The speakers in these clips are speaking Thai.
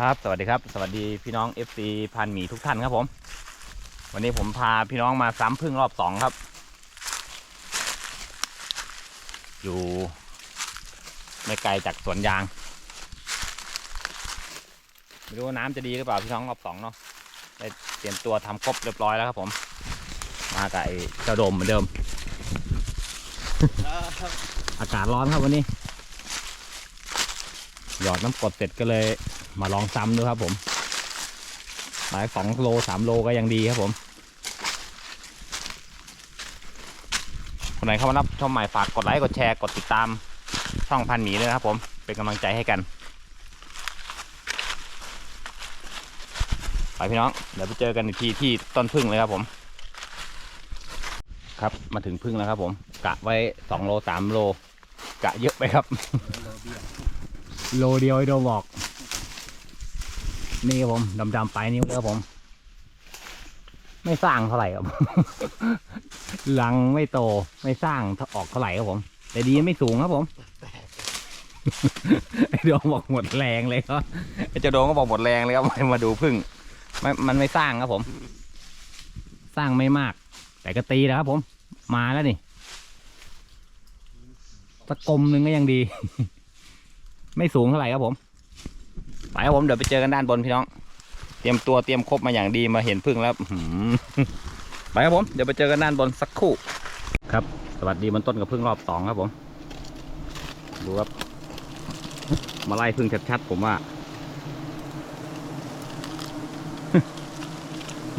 ครับ สวัสดีครับ สวัสดีพี่น้อง FC พันหมีทุกท่านครับผม วันนี้ผมพาพี่น้องมาซ้ำพึ่งรอบสองครับ อยู่ไม่ไกลจากสวนยาง ไม่รู้ว่าน้ำจะดีหรือเปล่าพี่น้องรอบสองเนาะได้เตรียมตัวทำครบเรียบร้อยแล้วครับผม มากับไอ้เจ้าโดมเหมือนเดิม อากาศร้อนครับวันนี้ หยอดน้ำกรดเสร็จก็เลย มาลองซ้ำดูครับผมหมายสองโลสามโลก็ยังดีครับผม คนไหนเข้ามารับชมใหม่ฝากกดไลค์กดแชร์กดติดตามช่องพันหมีด้วยนะครับผมเป็นกำลังใจให้กันไปพี่น้องเดี๋ยวไปเจอกันอีกทีที่ต้นพึ่งเลยครับผม ครับมาถึงพึ่งแล้วครับ ผม กะไว้สองโลสามโล กะเยอะไปครับ โลเดียวไอโดบอก นี่ครับผมดำๆไปลายนิ้วเลยครับผม ไม่สร้างเท่าไหร่ครับลังไม่โตไม่สร้างออกเท่าไหร่ครับผม แต่ดีไม่สูงครับผมไอ้โดงบอกหมดแรงเลยครับไอ้เจ้าโดงก็บอกหมดแรงเลยครับมาดูพึ่งไม่มันไม่สร้างครับผม สร้างไม่มาก แต่ก็ตีแล้วครับผม มาแล้วนี่ตะกลมหนึ่งก็ยังดี ไม่สูงเท่าไหร่ครับผม ไปครับผมเดี๋ยวไปเจอกันด้านบนพี่น้อง เตรียมตัวเตรียมครบมาอย่างดีมาเห็นพึ่งแล้วหือไปครับผมเดี๋ยวไปเจอกันด้านบนสักครู่ ครับ สวัสดีบนต้นกับพึ่งรอบสองครับผมดูครับมาไล่พึ่งชัดๆผมว่า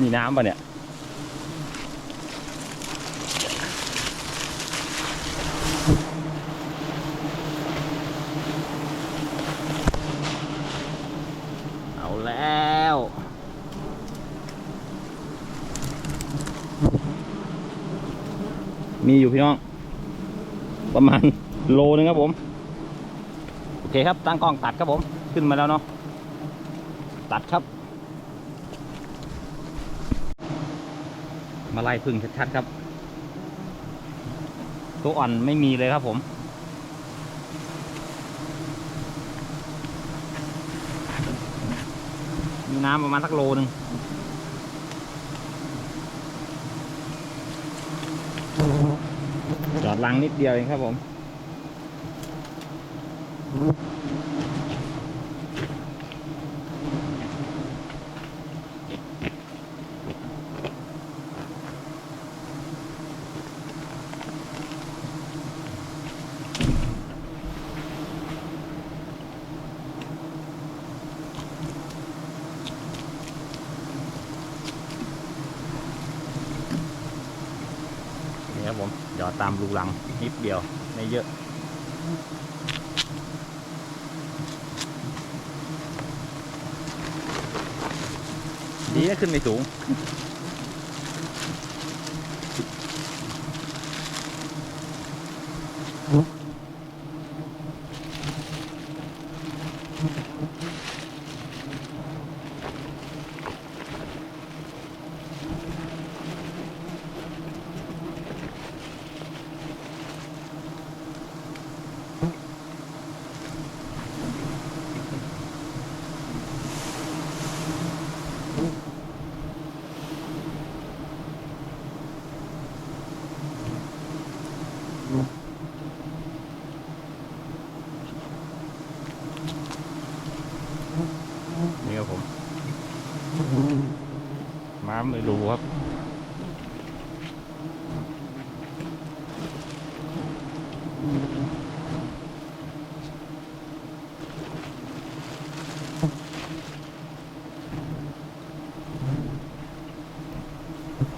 มีน้ำปะเนี่ย เอาแล้ว มีอยู่พี่น้อง ประมาณโลนึงครับผม โอเคครับ ตั้งกล้องตัดครับผม ขึ้นมาแล้วเนาะ ตัดครับ มาไล่พึ่งชัดๆครับ ตัวอ่อนไม่มีเลยครับผมมีน้ำประมาณสักโลหนึ่ง จอดลังนิดเดียวเองครับผม ผมหยวตามรูหลังนิดเดียว ไม่เยอะ ดีนะขึ้นไม่สูง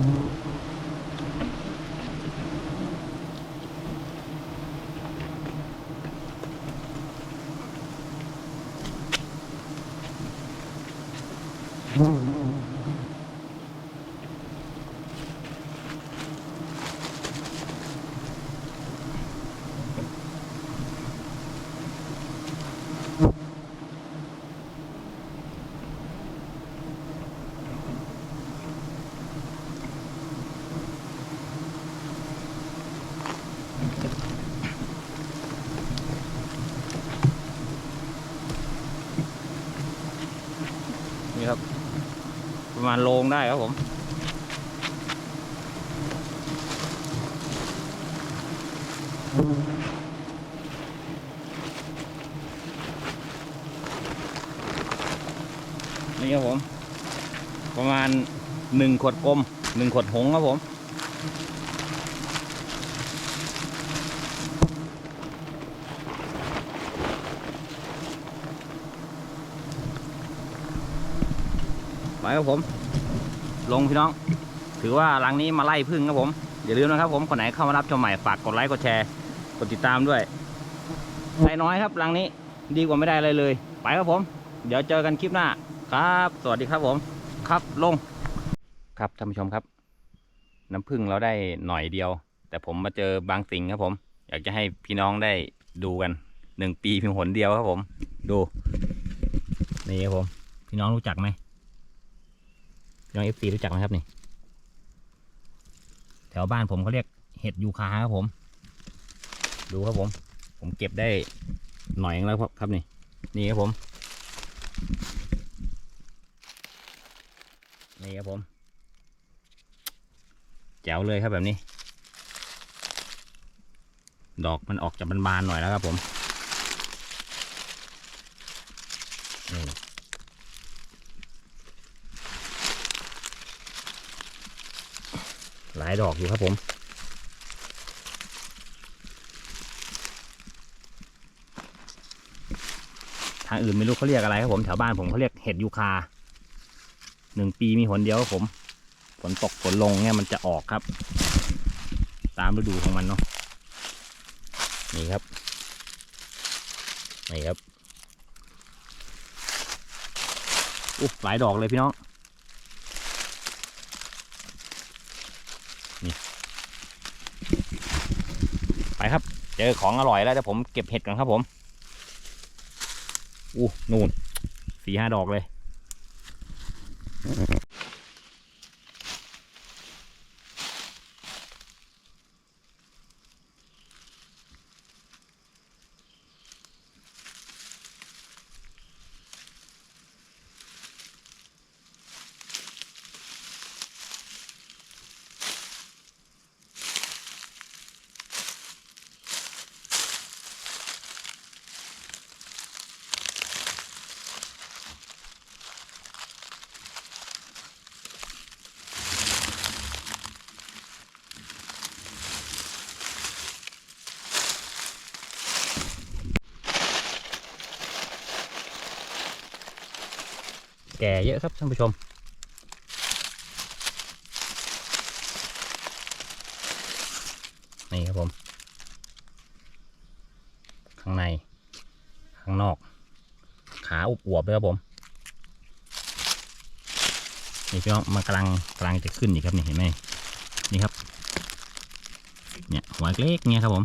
น มาณโลงได้ครับผม นี่ครับผม ประมาณหนึ่งขวดกลมหนึ่งขวดหงส์ครับผมไปครับผม ลงพี่น้อง ถือว่ารังนี้มาไล่พึ่งครับผม อย่าลืมนะครับผม คนไหนเข้ามารับชมใหม่ฝากกดไลค์กดแชร์ กดติดตามด้วยได้น้อยครับรังนี้ดีกว่าไม่ได้อะไรเลย ไปครับผม เดี๋ยวเจอกันคลิปหน้าครับ สวัสดีครับผม ครับลง ครับท่านผู้ชมครับ น้ำพึ่งเราได้หน่อยเดียว แต่ผมมาเจอบางสิ่งครับผม อยากจะให้พี่น้องได้ดูกันหนึ่งปีเพียงหนเดียวครับผม ดู นี่ครับผม พี่น้องรู้จักไหม น้องเอฟซีรู้จักไหมครับนี่แถวบ้านผมเขาเรียกเห็ดยูคาครับผม ดูครับผม ผมเก็บได้หน่อยแล้วครับนี่ นี่ครับผม นี่ครับผม แจ๋วเลยครับแบบนี้ ดอกมันออกจากบานๆหน่อยแล้วครับผมนี่ หลายดอกอยู่ครับผม ทางอื่นไม่รู้เขาเรียกอะไรครับผมแถวบ้านผมเขาเรียกเห็ดยูคาหนึ่งปีมีหนเดียวครับผมฝนตกฝนลงเนี่ยมันจะออกครับ ตามฤดูของมันเนาะนี่ครับนี่ครับอุ๊หลายดอกเลยพี่น้อง นี่ ไปครับ เจอของอร่อยแล้วเดี๋ยวผมเก็บเห็ดกันครับผม อู้ นู่นสี่ห้าดอกเลย แก่เยอะครับท่านผู้ชม นี่ครับผม ข้างใน ข้างนอก ขาอุบอวบเลยครับผม นี่พี่น้องมันกำลังกำลังจะขึ้นอีกครับนี่เห็นไหมนี่ครับ เนี่ยหัวเล็กเนี่ยครับผม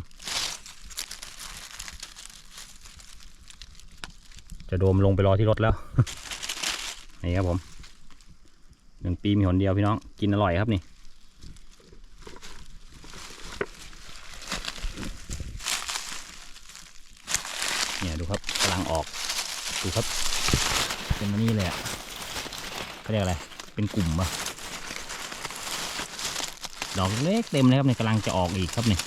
จะโดมลงไปรอที่รถแล้ว นี่ครับผมหนึ่งปีมีหนเดียวพี่น้องกินอร่อยครับนี่เนี่ยดูครับกำลังออกดูครับเป็นมานี่เลยอะเขาเรียกอะไรเป็นกลุ่มปะดอกเล็กเต็มเลยครับเนี่ยกำลังจะออกอีกครับนี่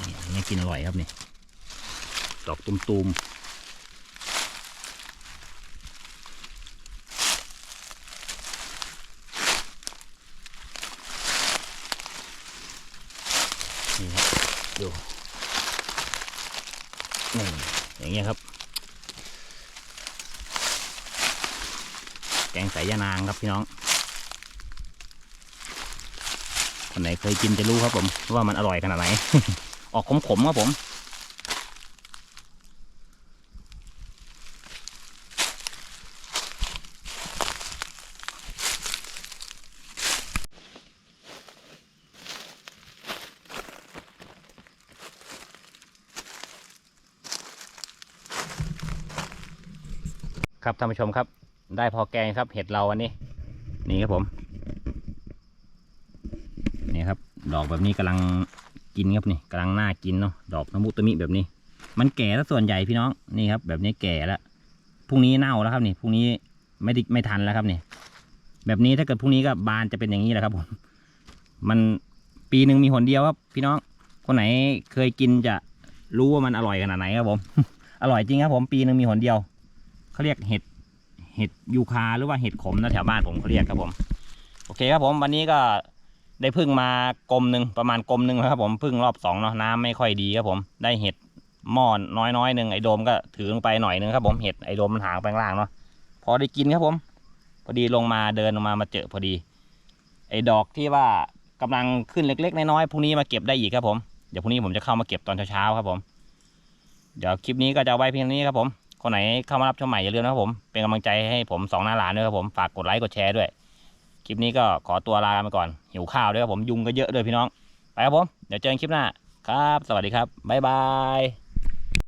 นี่อันนี่กินอร่อยครับนี่ดอกตุมๆ นี่ครับดูนี่อย่างเงี้ยครับ แกงใส่ยานางครับพี่น้องคนไหนเคยกินจะรู้ครับผม ว่ามันอร่อยขนาดไหน ออกขมๆครับผม ครับท่านผู้ชมครับ ได้พอแกงครับ เห็ดเราวันนี้ นี่ครับผม นี่ครับ ดอกแบบนี้กำลังกินครับนี่กำลังน่ากินเนาะดอกน้ำมุตมิแบบนี้ มันแก่แล้วส่วนใหญ่พี่น้องนี่ครับ แบบนี้แก่แล้วพรุ่งนี้เน่าแล้วครับนี่พรุ่งนี้ไม่ได้ไม่ทันแล้วครับนี่แบบนี้ถ้าเกิดพรุ่งนี้ก็บานจะเป็นอย่างนี้แหละครับผมมันปีหนึ่งมีหนเดียวครับ พี่น้องคนไหนเคยกินจะรู้ว่ามันอร่อยขนาดไหนครับผม อร่อยจริงครับผมปีหนึ่งมีหนเดียวเขาเรียกเห็ด เห็ดยูคาหรือว่าเห็ดขมนะแถวบ้านผมเขาเรียกครับผม โอเคครับผมวันนี้ก็ได้พึ่งมากลมหนึ่งประมาณกลมหนึ่งครับผมพึ่งรอบสองเนาะน้ำไม่ค่อยดีครับผมได้เห็ดหม้อนน้อยหนึ่งไอ้โดมก็ถือลงไปหน่อยหนึงครับผมเห็ดไอ้โดมมันหางไปข้างล่างเนาะพอได้กินครับผม พอดีลงมาเดินลงมามาเจอพอดี ไอ้ดอกที่ว่ากำลังขึ้นเล็กๆน้อยๆพรุ่งนี้มาเก็บได้อีกครับผมเดี๋ยวพรุ่งนี้ผมจะเข้ามาเก็บตอนเช้าๆครับผม เดี๋ยวคลิปนี้ก็จะไว้เพียงนี้ครับผม คนไหนเข้ามารับชมใหม่อย่าลืมนะครับผม เป็นกำลังใจให้ผมสองหน้าหลานด้วยครับผมฝากกดไลค์กดแชร์ด้วย คลิปนี้ก็ขอตัวลาไปก่อน หิวข้าวด้วยครับผมยุงก็เยอะด้วยพี่น้อง ไปครับผม เดี๋ยวเจอกันคลิปหน้าครับ สวัสดีครับบ๊ายบาย